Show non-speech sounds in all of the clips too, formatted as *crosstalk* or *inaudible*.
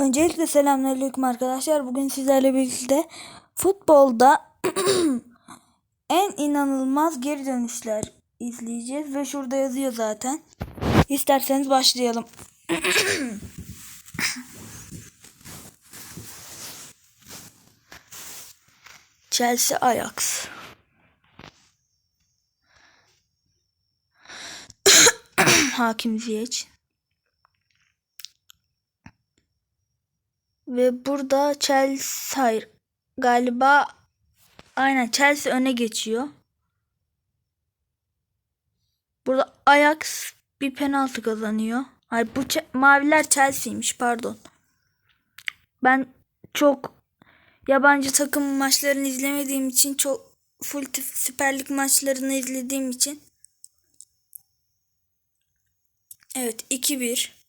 Öncelikle selamünaleyküm arkadaşlar. Bugün sizlerle birlikte futbolda *clears throat* en inanılmaz geri dönüşler izleyeceğiz ve şurada yazıyor zaten. İsterseniz başlayalım. *clears throat* Chelsea Ajax. *clears throat* Hakim Ziyech. Ve burada Chelsea hayır, galiba aynen Chelsea öne geçiyor. Burada Ajax bir penaltı kazanıyor. Hayır bu Ç- maviler Chelsea'ymiş pardon. Ben çok yabancı takım maçlarını izlemediğim için çok full Süper Lig maçlarını izlediğim için Evet 2-1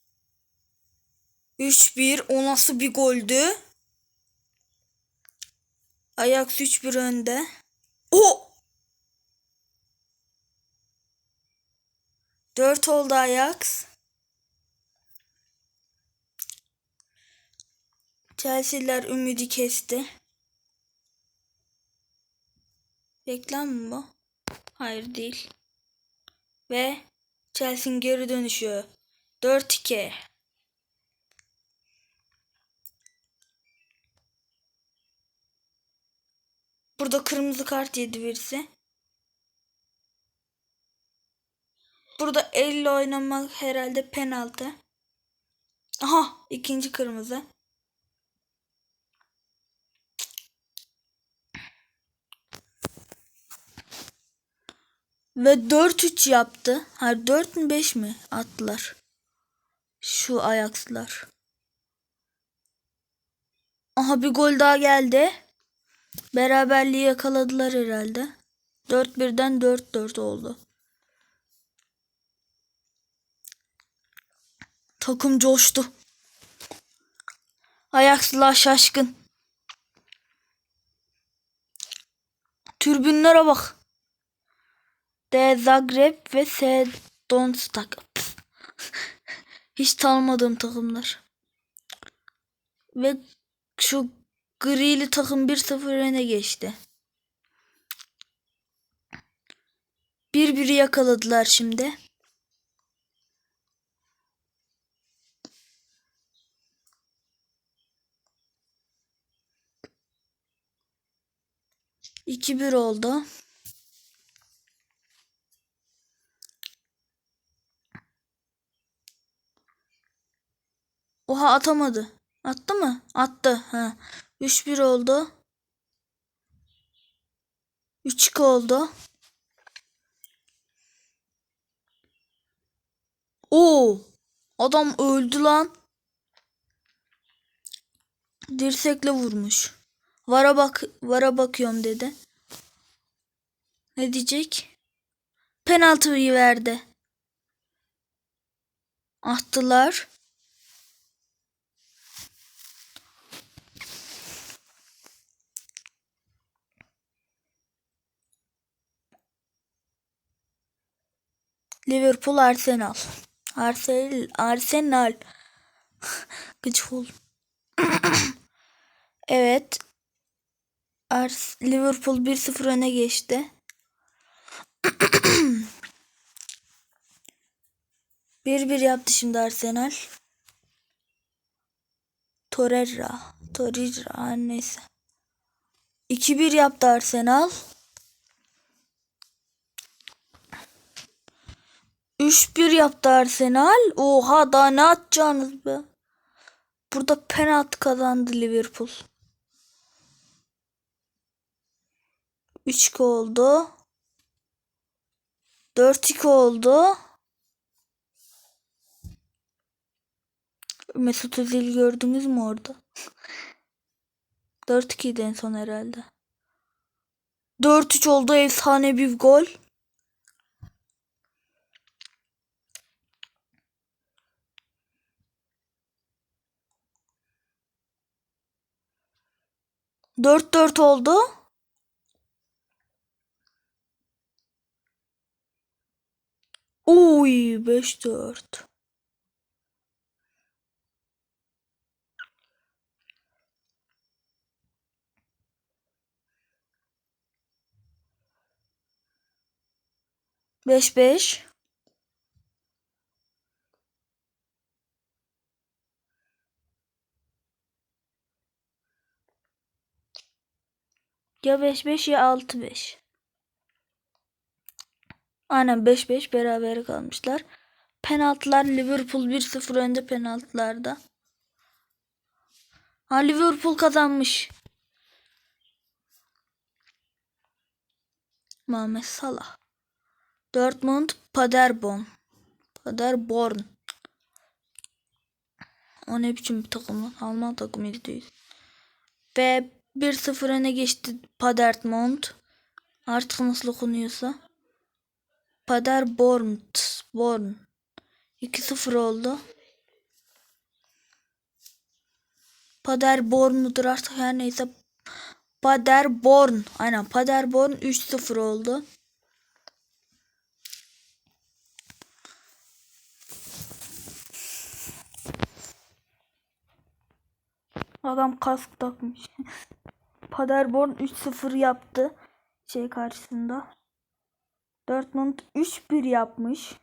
3-1 o nasıl bir goldü? Ajax 3-1 önde. O! 4 oldu Ajax. Chelsea'ler ümidi kesti. Reklam mı bu? Hayır değil. Ve Chelsea'nin geri dönüşü. 4-2. Burada kırmızı kart yedi birisi. Burada elle oynamak herhalde penaltı. Aha ikinci kırmızı. Ve 4-3 yaptı. Hayır 4 mü 5 mi attılar. Şu Ajax'lar. Aha bir gol daha geldi. Beraberliği yakaladılar herhalde. 4-1'den 4-4 oldu. Takım coştu. Ajaxlılar şaşkın. Türbünlere bak. D Zagreb ve S Donstak. Hiç tanımadığım takımlar. Ve şu grili takım 1-0 öne geçti. Birbiri yakaladılar şimdi. İki bir oldu. Oha atamadı. Attı mı? Attı. Ha. 3-1 oldu. 3-2 oldu. Oo! Adam öldü lan. Dirsekle vurmuş. Vara bak, vara bakıyorum dedi. Ne diyecek? Penaltıyı verdi. Attılar. Liverpool Arsenal. Arsenal Arsenal. *laughs* Gıcık oldum. *clears throat* evet. Ars Liverpool 1-0 öne geçti. *clears throat* Bir bir yaptı şimdi Arsenal. Torreira. Torreira neyse. 2-1 yaptı Arsenal. 3-1 yaptı Arsenal. Oha daha ne atacaksınız be? Burada penaltı kazandı Liverpool. 3-2 oldu. 4-2 oldu. Mesut Özil gördünüz mü orada? 4-2'ydi en son herhalde. 4-3 oldu efsane bir gol. 4 4 oldu. Uy 5 4. Beş beş. Ya 5-5 ya 6-5. Aynen 5-5 beraber kalmışlar. Penaltılar Liverpool 1-0 önde penaltılarda. Ha Liverpool kazanmış. Muhammed Salah. Dortmund Paderborn. Paderborn. O ne biçim bir takım lan? Alman takımı %100. Ve 1-0 öne geçti Paderborn. Artık nasıl okunuyorsa. Paderborn. Born. 2-0 oldu. Paderborn mudur artık her neyse. Paderborn. Aynen Paderborn 3-0 oldu. Adam kask takmış. Paderborn 3-0 yaptı. Şey karşısında. Dortmund 3-1 yapmış.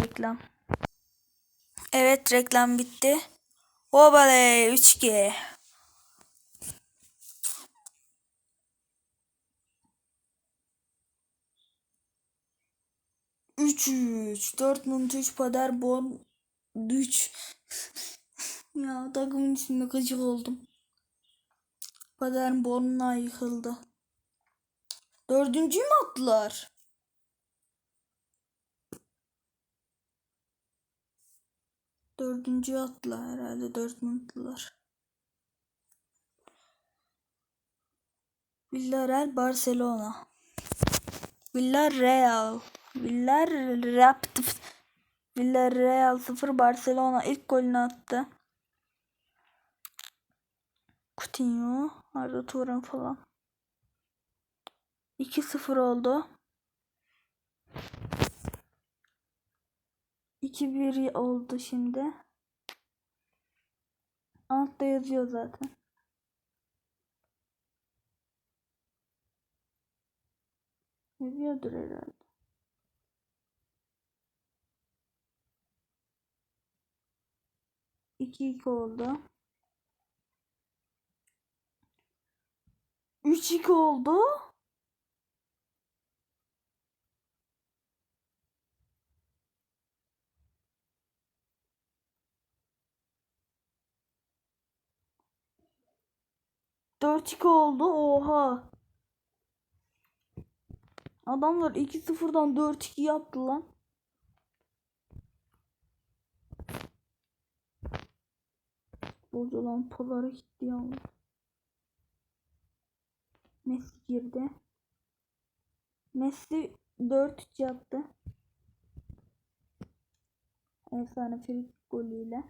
Reklam. Evet reklam bitti. Obale 3G. Üç üç. Dortmund 3 Paderborn 3. *laughs* ya takımın içinde gıcık oldum. Paderborn'la yıkıldı. Dördüncüyü mü attılar? Dördüncü attılar herhalde Dortmundlular. Villarreal Barcelona. Villarreal. Villarreal. Villarreal 0 Barcelona ilk golünü attı. Coutinho, Arda Turan falan. 2-0 oldu. 2-1 oldu şimdi. Altta yazıyor zaten. Yazıyordur herhalde. İki iki oldu. Üç iki oldu. Dört iki oldu. Oha. Adamlar 2-0'dan 4-2 yaptı lan. Futbolcu olan polara gitti yalnız. Messi girdi. Messi 4-3 yaptı. Efsane free golüyle.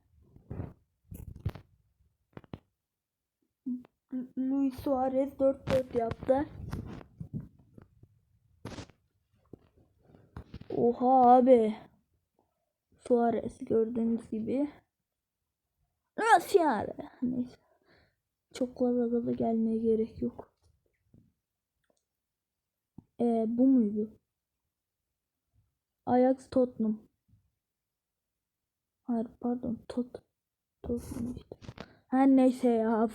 Lu- Luis Suarez 4-4 yaptı. Oha abi. Suarez gördüğünüz gibi. Nasıl yani? Neyse. Çok gaza gelmeye gerek yok. Ee, bu muydu? Ajax Tottenham. Hayır pardon Tot Tottenham işte. Her neyse ya.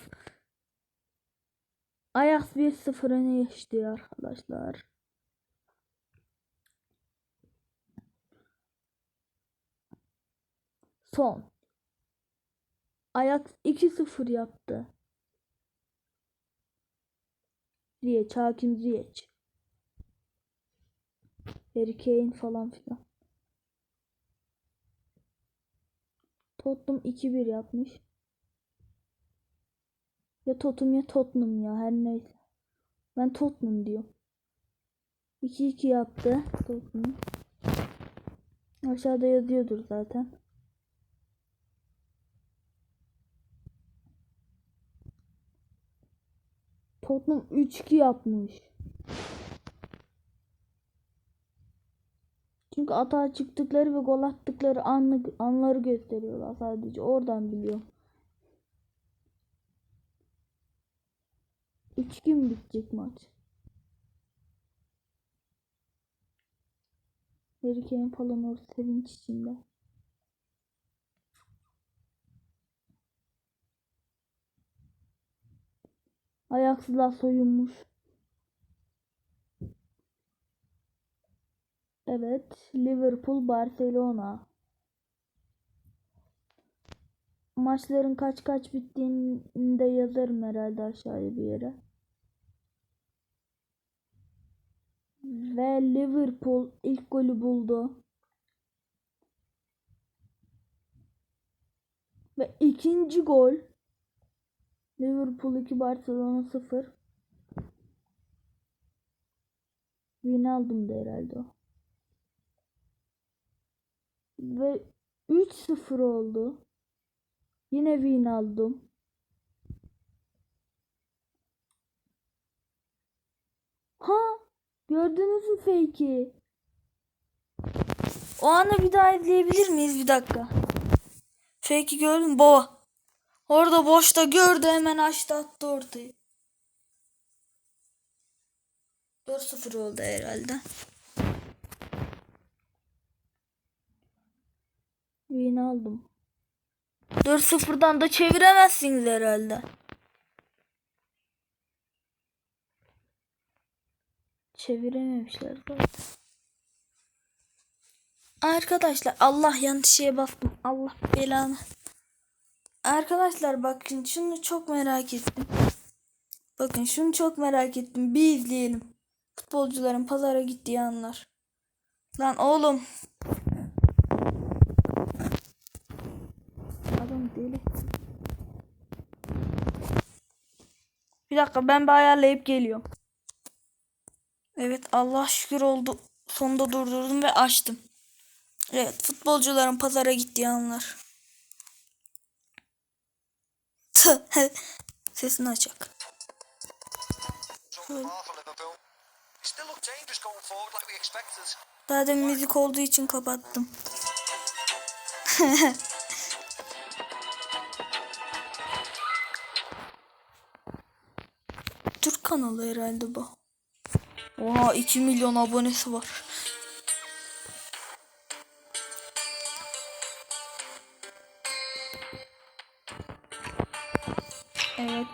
Ajax 1-0 öne geçti arkadaşlar. Son. Ajax 2-0 yaptı. Ziyech, Hakim Ziyech. Harry Kane falan filan. Tottenham 2-1 yapmış. Ya Tottenham ya Tottenham ya her neyse. Ben Tottenham diyorum. 2-2 yaptı Tottenham. Aşağıda yazıyordur zaten. Tottenham 3-2 yapmış. Çünkü atağa çıktıkları ve gol attıkları anlı, anları gösteriyorlar sadece. Oradan biliyorum. 3 gün bitecek maç. Harry Kane falan orada sevinç içinde. Ayaksızlar soyunmuş. Evet, Liverpool Barcelona. Maçların kaç kaç bittiğini de yazarım herhalde aşağıya bir yere. Ve Liverpool ilk golü buldu. Ve ikinci gol Liverpool 2 Barcelona 0. Wijnaldum da herhalde. Ve 3-0 oldu. Yine Wijnaldum. Ha! Gördünüz mü fake'i? O anı bir daha izleyebilir miyiz? Bir dakika. Fake'i gördün mü? Baba. Orada boşta gördü hemen açtı attı ortayı. 4-0 oldu herhalde. Win aldım. 4-0'dan da çeviremezsiniz herhalde. Çevirememişler zaten. Arkadaşlar Allah yanlış şeye bastım. Allah belanı. Arkadaşlar bakın şunu çok merak ettim. Bakın şunu çok merak ettim. Bir izleyelim. Futbolcuların pazara gittiği anlar. Lan oğlum. Adam deli. Bir dakika ben bir ayarlayıp geliyorum. Evet Allah şükür oldu. Sonunda durdurdum ve açtım. Evet futbolcuların pazara gittiği anlar. *laughs* we expected. Daha demin müzik olduğu için kapattım. *laughs* Türk kanalı herhalde bu. Oha 2 milyon abonesi var.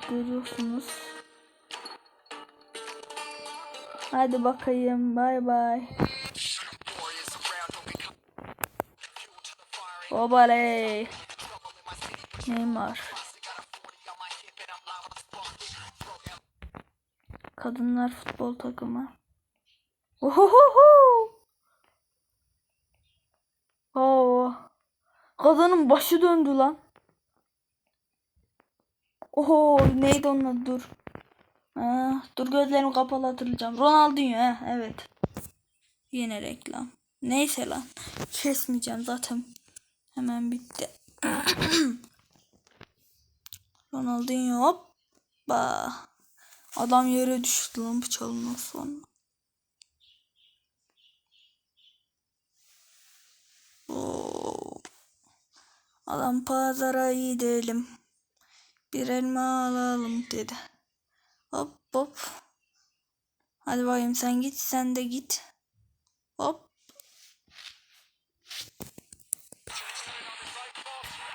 Görüyorsunuz. Hadi bakayım. Bay bay. Obaley. Neymar. Kadınlar futbol takımı. Ohohoho. Oo. Kadının başı döndü lan. Oho neydi onun adı dur. Ha, dur gözlerimi kapalı hatırlayacağım. Ronaldinho he, evet. Yine reklam. Neyse lan. Kesmeyeceğim zaten. Hemen bitti. *clears throat* Ronaldinho hoppa. Adam yere düştü lan bıçağından sonra. Oo. Adam pazara gidelim. Bir elma alalım dedi. Hop hop. Hadi bakayım sen git sen de git. Hop.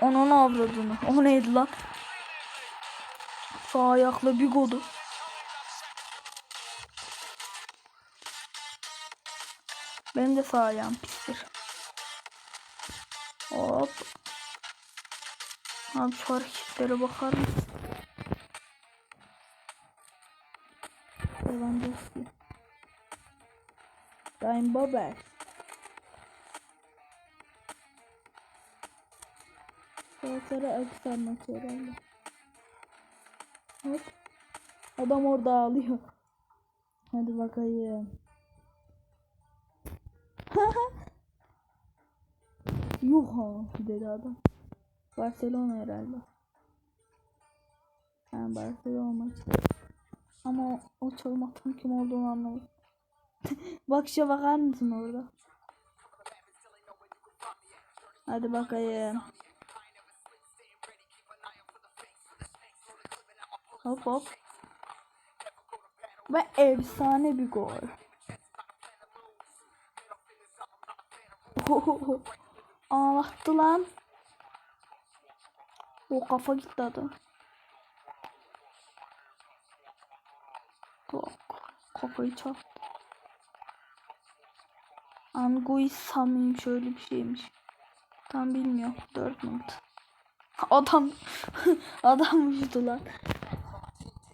Onun avradını. O neydi lan? Sağ ayakla bir godu. Benim de sağ ayağım pistir. Abi şu hareketlere bakar mısın? Lewandowski. Ryan Babel. Galatasaray Akhisar maçı herhalde. Hop. Adam orada ağlıyor. Hadi bakayım. *laughs* Yuh dedi adam. Barcelona herhalde. Ha Barcelona. Ama o, çalmaktan kim olduğunu anlamadım. *laughs* Bakışa bakar mısın orada? Hadi bakayım. Hop hop. Ve efsane bir gol. Ohoho. *laughs* Ağlattı lan. O kafa gitti adam. Bak. Kafayı çarptı. Angui Samim şöyle bir şeymiş. Tam bilmiyorum. Dortmund. Adam *laughs* adam uçtu lan.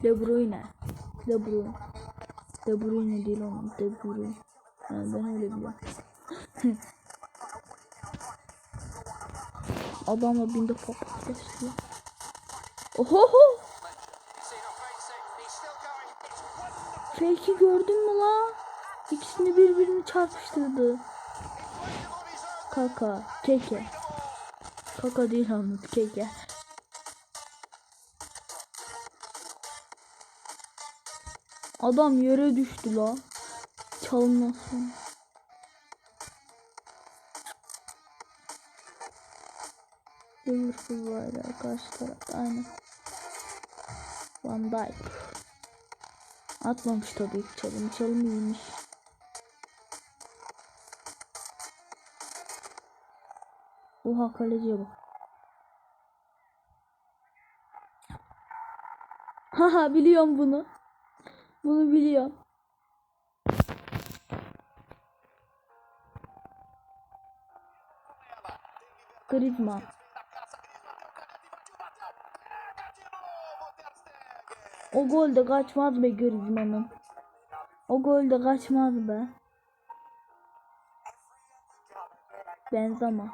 De Bruyne. De Bruyne. De Bruyne değil onun. De Bruyne. Yani ben öyle biliyorum. *laughs* Adamla binde pop geçiyor. Ohoho. Fake'i gördün mü la? İkisini birbirini çarpıştırdı. Kaka, keke. Kaka değil Hamit, keke. Adam yere düştü la. Çalmasın. Liverpool var karşı tarafta aynen. Van Dijk. Atmamış tabii ki çalım. Çalım iyiymiş. Oha kaleciye bak. *laughs* Haha biliyorum bunu. Bunu biliyorum. Griezmann. O gol de kaçmaz be Griezmann'ın. O gol de kaçmaz be. Benzema.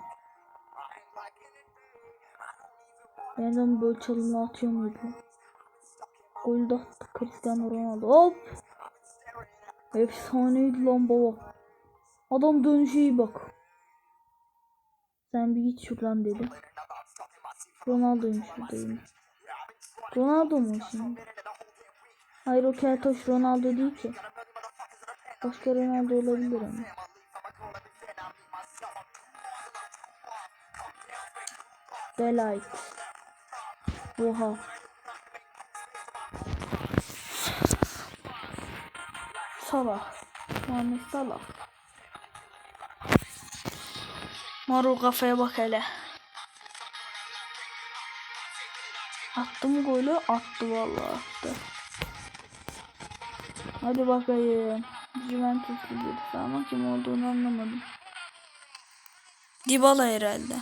Benzema böyle çalımla atıyor muydu? Gol de attı Cristiano Ronaldo. Hop. Efsaneydi lan baba. Adam dönüşe iyi bak. Sen bir git şuradan dedi. Ronaldo'ymuş buradayım. Ronaldo mu şimdi? Hayır o Keltoş Ronaldo değil ki. Başka Ronaldo olabilir ama. Delight. Oha. Salah. Muhammed Salah. Marul kafaya bak hele. Attı mı golü? Attı vallahi attı. Hadi bakayım. Juventus'lu birisi ama kim olduğunu anlamadım. Dybala herhalde.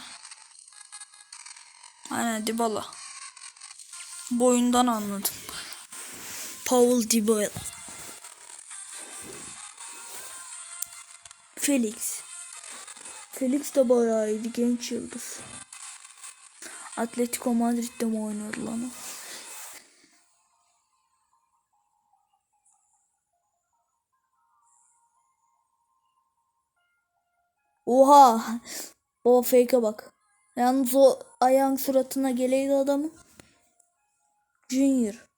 Aynen Dybala. Boyundan anladım. Paul Dybala. Felix. Felix de bayağı iyiydi genç yıldız. Atletico Madrid'de mi oynuyordu lan o? Oha! O fake'e bak. Yalnız o ayağın suratına geleydi adamın. Junior.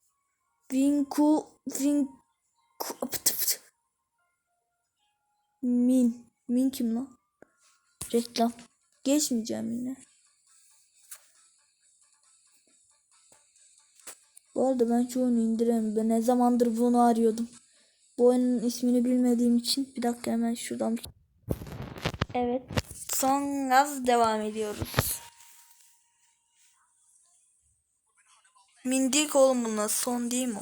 Vinku pıt. Min. Min kim lan? Reklam. Geçmeyeceğim yine. Bu arada ben şu oyunu indiremiyorum. Ben ne zamandır bunu arıyordum. Bu oyunun ismini bilmediğim için bir dakika hemen şuradan. Evet. Son gaz devam ediyoruz. Mindik oğlum bunlar son değil mi?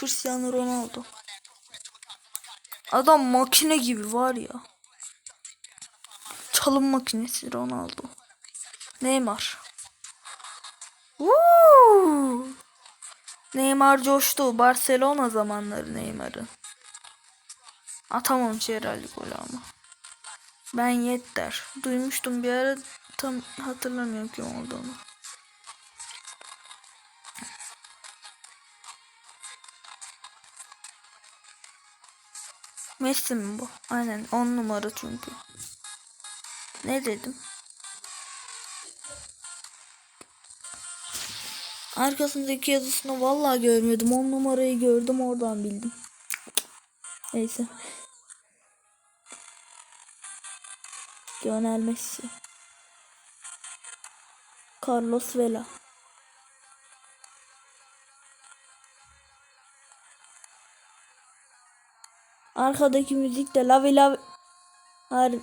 Cristiano Ronaldo. Adam makine gibi var ya. Çalım makinesi Ronaldo. Neymar. Woo! Neymar coştu. Barcelona zamanları Neymar'ın. Atamamış herhalde gol ama. Ben Yetter. Duymuştum bir ara tam hatırlamıyorum kim olduğunu. Messi mi bu? Aynen 10 numara çünkü. Ne dedim? Arkasındaki yazısını vallahi görmedim. 10 numarayı gördüm oradan bildim. Neyse. Lionel Messi. Carlos Vela. Arkadaki müzik de lavi lavi. Hayır.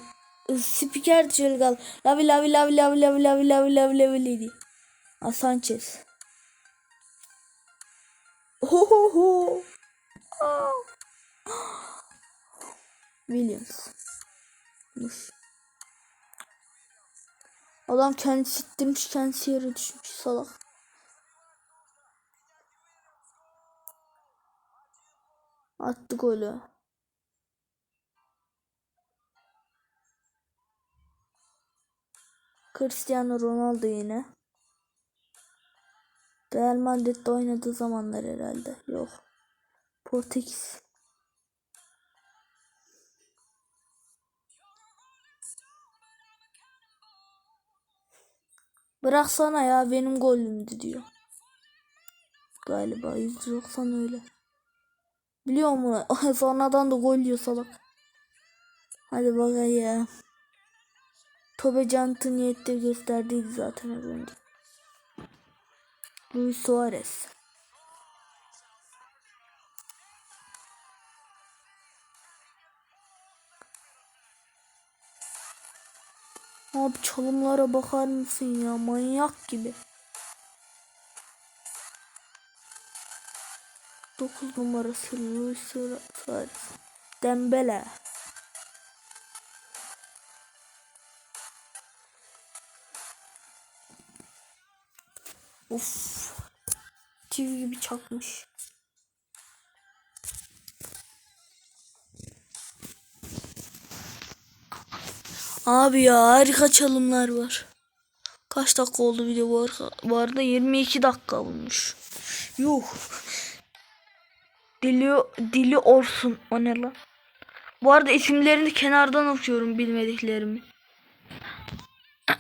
Spiker kal. Lavi lavi lavi lavi lavi lavi lavi lavi lavi lavi. Ha Sanchez. Ohoho. Aa. *gasps* Williams. Mış. Adam kendisi ittirmiş kendisi yere düşmüş salak. Attı golü. Cristiano Ronaldo yine. Real Madrid'de oynadığı zamanlar herhalde. Yok. Portekiz. Bıraksana ya benim golümdü diyor. Galiba 190 öyle. Biliyor musun? *laughs* Sonradan da gol yiyor salak. Hadi bakayım. Tobe Cant'ı niyette gösterdiydi zaten az önce. Luis Suarez. Abi çalımlara bakar mısın ya manyak gibi. 9 numarası Luis Suarez. Dembele. Uf. Çivi gibi çakmış. Abi ya harika çalımlar var. Kaç dakika oldu video bu arada? Bu arada 22 dakika olmuş. Yuh. Dili, dili Orsun. O ne lan? Bu arada isimlerini kenardan okuyorum bilmediklerimi. *coughs*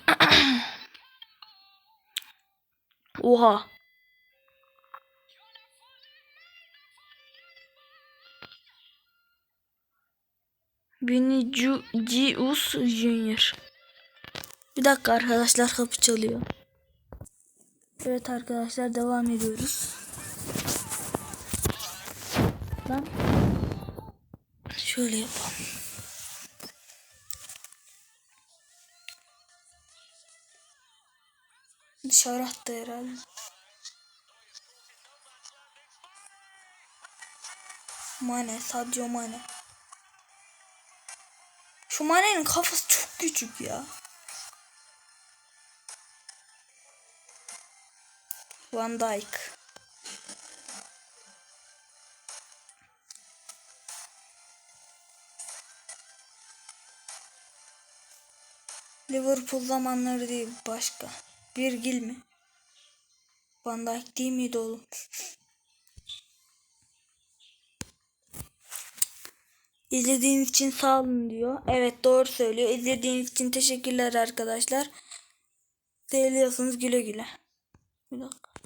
Oha. Vinicius Junior. Bir dakika arkadaşlar kapı çalıyor. Evet arkadaşlar devam ediyoruz. Ben şöyle yapalım. Dışarı attı herhalde. Mane, Sadio Mane. Şu Mane'nin kafası çok küçük ya. Van Dijk. Liverpool zamanları değil başka. Virgil mi? Van Dijk değil miydi oğlum? İzlediğiniz için sağ olun diyor. Evet doğru söylüyor. İzlediğiniz için teşekkürler arkadaşlar. Seviyorsanız güle güle. Bir dakika.